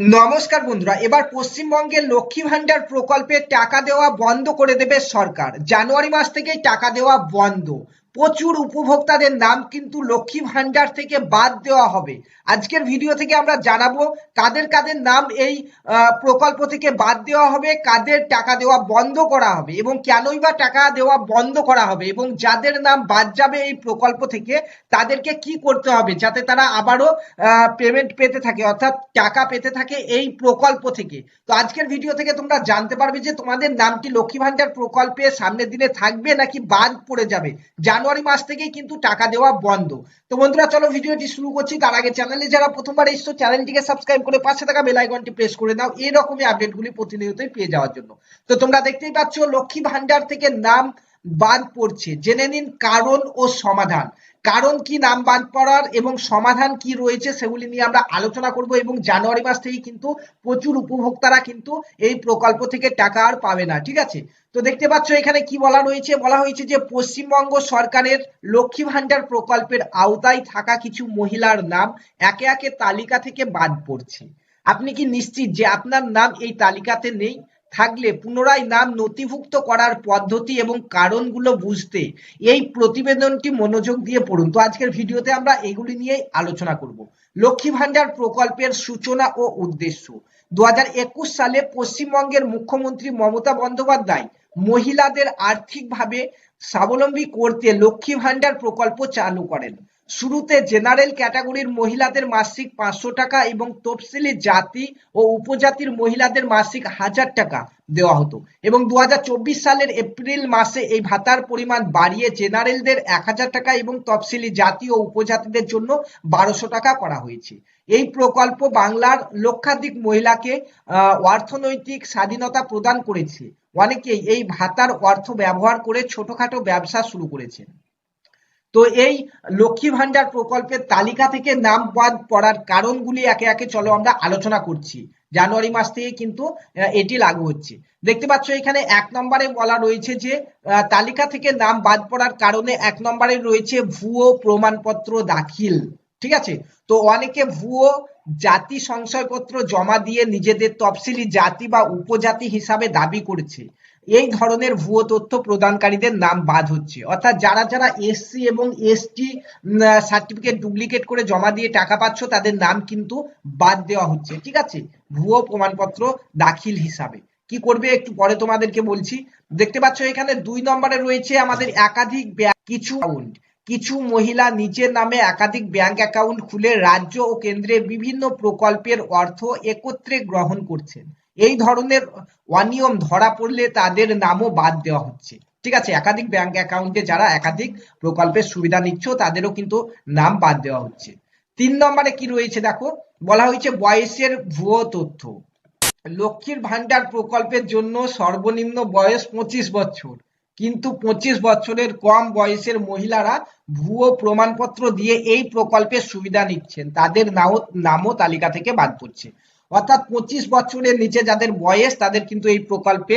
নমস্কার বন্ধুরা, এবার পশ্চিমবঙ্গের লক্ষ্মী ভান্ডার প্রকল্পে টাকা দেওয়া বন্ধ করে দেবে সরকার। জানুয়ারি মাস থেকে টাকা দেওয়া বন্ধ। প্রচুর উপভোক্তাদের নাম কিন্তু লক্ষ্মী ভান্ডার থেকে বাদ দেওয়া হবে। আজকের ভিডিও থেকে আমরা জানাব কাদের কাদের নাম এই প্রকল্প থেকে বাদ দেওয়া হবে, কাদের টাকা দেওয়া বন্ধ করা হবে এবং কেনই বা টাকা দেওয়া বন্ধ করা হবে এবং যাদের নাম বাদ যাবে এই প্রকল্প থেকে, তাদেরকে কি করতে হবে যাতে তারা আবারও পেমেন্ট পেতে থাকে, অর্থাৎ টাকা পেতে থাকে এই প্রকল্প থেকে। তো আজকের ভিডিও থেকে তোমরা জানতে পারবে যে তোমাদের নামটি লক্ষ্মী ভান্ডার প্রকল্পে সামনের দিনে থাকবে নাকি বাদ পড়ে যাবে। জানুয়ারি মাস থেকেই কিন্তু টাকা দেওয়া বন্ধ। তো বন্ধুরা, চলো ভিডিওটি শুরু করছি। তার আগে চ্যানেলে যারা প্রথমবার এসছো চ্যানেলটিকে সাবস্ক্রাইব করে পাশে থাকা বেল আইকনটি প্রেস করে দাও এরকমই আপডেটগুলি প্রতিনিয়তই পেয়ে যাওয়ার জন্য। তো তোমরা দেখতেই পাচ্ছ, লক্ষ্মী ভান্ডার থেকে নাম বাদ পড়ছে। জেনে নিন কারণ ও সমাধান। কারণ কি নাম বাদ পড়ার এবং সমাধান কি রয়েছে সেগুলি নিয়ে আমরা আলোচনা করব এবং জানুয়ারি মাস থেকেই কিন্তু প্রচুর উপভোক্তারা কিন্তু এই প্রকল্প থেকে টাকা আর পাবে না, ঠিক আছে? তো দেখতে পাচ্ছ এখানে কি বলা রয়েছে? বলা হয়েছে যে পশ্চিমবঙ্গ সরকারের লক্ষ্মী ভান্ডার প্রকল্পের আওতায় থাকা কিছু মহিলার নাম একে একে তালিকা থেকে বাদ পড়ছে। আপনি কি নিশ্চিত যে আপনার নাম এই তালিকাতে নেই? থাকলে পুনরায় নাম নথিভুক্ত করার পদ্ধতি এবং কারণগুলো বুঝতে এই প্রতিবেদনটি মনোযোগ দিয়ে পড়ুন। তো আজকের ভিডিওতে আমরা এগুলি নিয়েই আলোচনা করব। লক্ষ্মী ভান্ডার প্রকল্পের সূচনা ও উদ্দেশ্য। দু হাজার একুশ সালে পশ্চিমবঙ্গের মুখ্যমন্ত্রী মমতা বন্দ্যোপাধ্যায় মহিলাদের আর্থিকভাবে স্বাবলম্বী করতে লক্ষ্মী ভান্ডার প্রকল্প চালু করেন। শুরুতে জেনারেল ক্যাটাগরির মহিলাদের মাসিক পাঁচশো টাকা এবং তফসিলি জাতি ও উপজাতির মহিলাদের মাসিক হাজার টাকা দেওয়া হতো। এবং দু হাজার চব্বিশ সালের এপ্রিল মাসে এই ভাতার পরিমাণ বাড়িয়ে জেনারেলদের এক হাজার টাকা এবং তফসিলি জাতি ও উপজাতিদের জন্য বারোশো টাকা করা হয়েছে। এই প্রকল্প বাংলার লক্ষাধিক মহিলাকে অর্থনৈতিক স্বাধীনতা প্রদান করেছে। অনেকেই এই ভাতার অর্থ ব্যবহার করে ছোটখাটো ব্যবসা শুরু করেছেন। তো এই লক্ষ্মী ভান্ডার প্রকল্পের তালিকা থেকে নাম বাদ পড়ার কারণগুলি একে একে চলো আমরা আলোচনা করছি। জানুয়ারি মাস থেকে কিন্তু এটি লাগু হচ্ছে। দেখতে পাচ্ছ এখানে এক নম্বরে বলা রয়েছে যে তালিকা থেকে নাম বাদ পড়ার কারণে এক নম্বরে রয়েছে ভুয়ো প্রমাণপত্র দাখিল। ঠিক আছে? তো অনেকে ভুয়ো জাতি সংশয়পত্র জমা দিয়ে নিজেদের তফসিলি জাতি বা উপজাতি হিসাবে দাবি করেছে। এই ধরনের ভুয়ো তথ্য প্রদানকারীদের নাম বাদ হচ্ছে। অর্থাৎ যারা যারা এসসি এবং এসটি সার্টিফিকেট ডুপ্লিকেট করে জমা দিয়ে টাকা পাচ্ছ, তাদের নাম কিন্তু বাদ দেওয়া হচ্ছে, ঠিক আছে? ভুয়ো প্রমাণপত্র দাখিল হিসাবে। কি করবে একটু পরে তোমাদেরকে বলছি। দেখতে পাচ্ছ এখানে দুই নম্বরে রয়েছে আমাদের একাধিক কিছু অ্যাকাউন্ট কিছু মহিলা নিজের নামে একাধিক ব্যাংক অ্যাকাউন্ট খুলে রাজ্য ও কেন্দ্রে বিভিন্ন প্রকল্পের অর্থ একত্রে গ্রহণ করছেন। এই ধরনের অনিয়ম ধরা পড়লে তাদের নামও বাদ দেওয়া হচ্ছে। ঠিক আছে, একাধিক ব্যাংক অ্যাকাউন্টে যারা একাধিক প্রকল্পের সুবিধা নিচ্ছ, তাদেরও কিন্তু নাম বাদ দেওয়া হচ্ছে। তিন নম্বরে কি রয়েছে দেখো, বলা হয়েছে বয়সের ভুয়ো তথ্য। লক্ষ্মীর ভান্ডার প্রকল্পের জন্য সর্বনিম্ন বয়স পঁচিশ বছর। কিন্তু পঁচিশ বছরের কম বয়সের মহিলারা ভুয়ো প্রমাণপত্র দিয়ে এই প্রকল্পের সুবিধা নিচ্ছেন। তাদের নাও নামও তালিকা থেকে বাদ পড়ছে। অর্থাৎ পঁচিশ বছরের নিচে যাদের বয়স, তাদের কিন্তু এই প্রকল্পে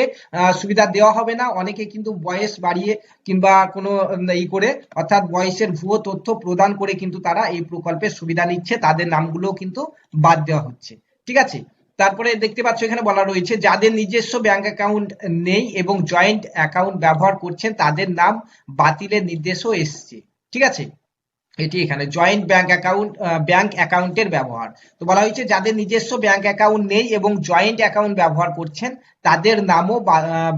সুবিধা দেওয়া হবে না। অনেকে কিন্তু বয়স বাড়িয়ে কিংবা কোনো ই করে, অর্থাৎ বয়সের ভুয়ো তথ্য প্রদান করে কিন্তু তারা এই প্রকল্পের সুবিধা নিচ্ছে। তাদের নামগুলো কিন্তু বাদ দেওয়া হচ্ছে। ঠিক আছে? তারপরে দেখতে পাচ্ছ এখানে বলা রয়েছে, যাদের নিজস্ব ব্যাংক অ্যাকাউন্ট নেই এবং জয়েন্ট অ্যাকাউন্ট ব্যবহার করছেন, তাদের নাম বাতিলের নির্দেশও এসছে। ঠিক আছে? এটি এখানে জয়েন্ট ব্যাংক অ্যাকাউন্ট ব্যাংক অ্যাকাউন্টের ব্যবহার। তো বলা হয়েছে, যাদের নিজস্ব ব্যাংক অ্যাকাউন্ট নেই এবং জয়েন্ট অ্যাকাউন্ট ব্যবহার করছেন, তাদের নামও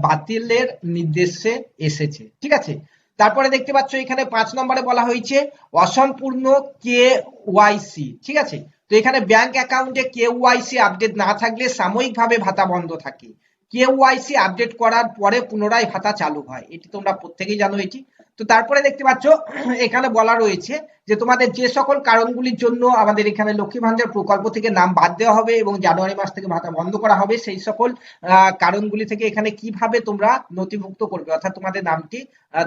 বাতিলের নির্দেশে এসেছে। ঠিক আছে? তারপরে দেখতে পাচ্ছ, এখানে পাঁচ নম্বরে বলা হয়েছে, অসম্পূর্ণ কে ওয়াইসি ঠিক আছে? তো এখানে ব্যাংক অ্যাকাউন্টে কে ওয়াইসি আপডেট না থাকলে সাময়িকভাবে ভাতা বন্ধ থাকে। কে ওয়াইসি আপডেট করার পরে পুনরায় ভাতা চালু হয়। এটি তোমরা প্রত্যেকেই জানো এটি। তো তারপরে দেখতে পাচ্ছ, এখানে বলা রয়েছে যে তোমাদের যে সকল কারণগুলির জন্য আমাদের এখানে লক্ষ্মী ভান্ডার প্রকল্প থেকে নাম বাদ দেওয়া হবে এবং জানুয়ারি মাস থেকে ভাতা বন্ধ করা হবে, সেই সকল কারণগুলি থেকে এখানে কীভাবে তোমরা নথিভুক্ত করবে, অর্থাৎ তোমাদের নামটি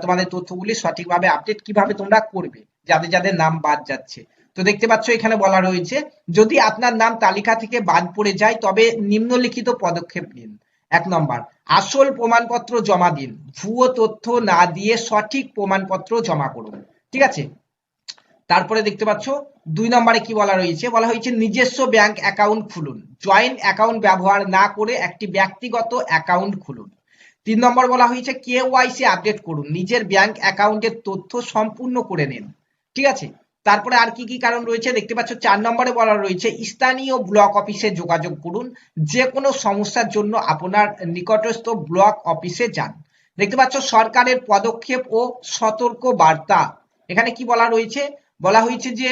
তোমাদের তথ্যগুলি সঠিকভাবে আপডেট কীভাবে তোমরা করবে যাদের যাদের নাম বাদ যাচ্ছে। তো দেখতে পাচ্ছ, এখানে বলা রয়েছে, যদি আপনার নাম তালিকা থেকে বাদ পড়ে যায়, তবে নিম্নলিখিত পদক্ষেপ নিন। এক নম্বর, আসল প্রমাণপত্র জমা দিন। ভুয়ো তথ্য না দিয়ে সঠিক প্রমাণপত্র জমা করুন। ঠিক আছে? তারপরে দেখতে পাচ্ছ, দুই নম্বরে কি বলা রয়েছে? বলা হয়েছে, নিজস্ব ব্যাংক অ্যাকাউন্ট খুলুন। জয়েন্ট অ্যাকাউন্ট ব্যবহার না করে একটি ব্যক্তিগত অ্যাকাউন্ট খুলুন। তিন নম্বর বলা হয়েছে, কে ওয়াইসি আপডেট করুন। নিজের ব্যাংক অ্যাকাউন্টের তথ্য সম্পূর্ণ করে নিন। ঠিক আছে? তারপরে আর কি কি কারণ রয়েছে? দেখতে পাচ্ছ, চার নম্বরে বলা রয়েছে, স্থানীয় ব্লক অফিসে যোগাযোগ করুন। যে কোনো সমস্যার জন্য আপনার নিকটস্থ ব্লক অফিসে যান। দেখতে পাচ্ছ, সরকারের পদক্ষেপ ও সতর্ক বার্তা। এখানে কি বলা রয়েছে? বলা হয়েছে যে,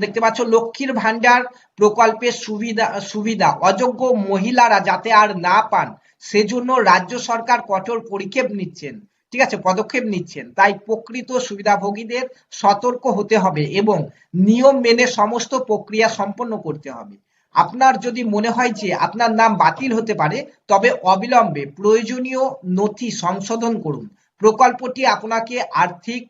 দেখতে পাচ্ছ, লক্ষ্মীর ভান্ডার প্রকল্পের সুবিধা সুবিধা। অযোগ্য মহিলারা যাতে আর না পান, সেজন্য রাজ্য সরকার কঠোর পরিক্ষেপ নিচ্ছেন। ঠিক আছে, পদক্ষেপ নিচ্ছেন। তাই প্রকৃত সুবিধাভোগীদের সতর্ক হতে হবে এবং নিয়ম মেনে সমস্ত প্রক্রিয়া সম্পন্ন করতে হবে। আপনার যদি মনে হয় যে আপনার নাম বাতিল হতে পারে, তবে অবিলম্বে প্রয়োজনীয় নথি সংশোধন করুন। প্রকল্পটি আপনাকে আর্থিক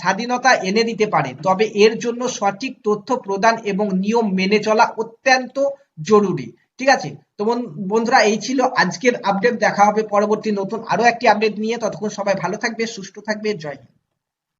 স্বাধীনতা এনে দিতে পারে, তবে এর জন্য সঠিক তথ্য প্রদান এবং নিয়ম মেনে চলা অত্যন্ত জরুরি। ঠিক আছে? তো বন্ধুরা, এই ছিল আজকের আপডেট দেখা হবে পরবর্তী নতুন আরও একটি আপডেট নিয়ে। ততক্ষণ সবাই ভালো থাকবে, সুস্থ থাকবে। জয় হিন্দ।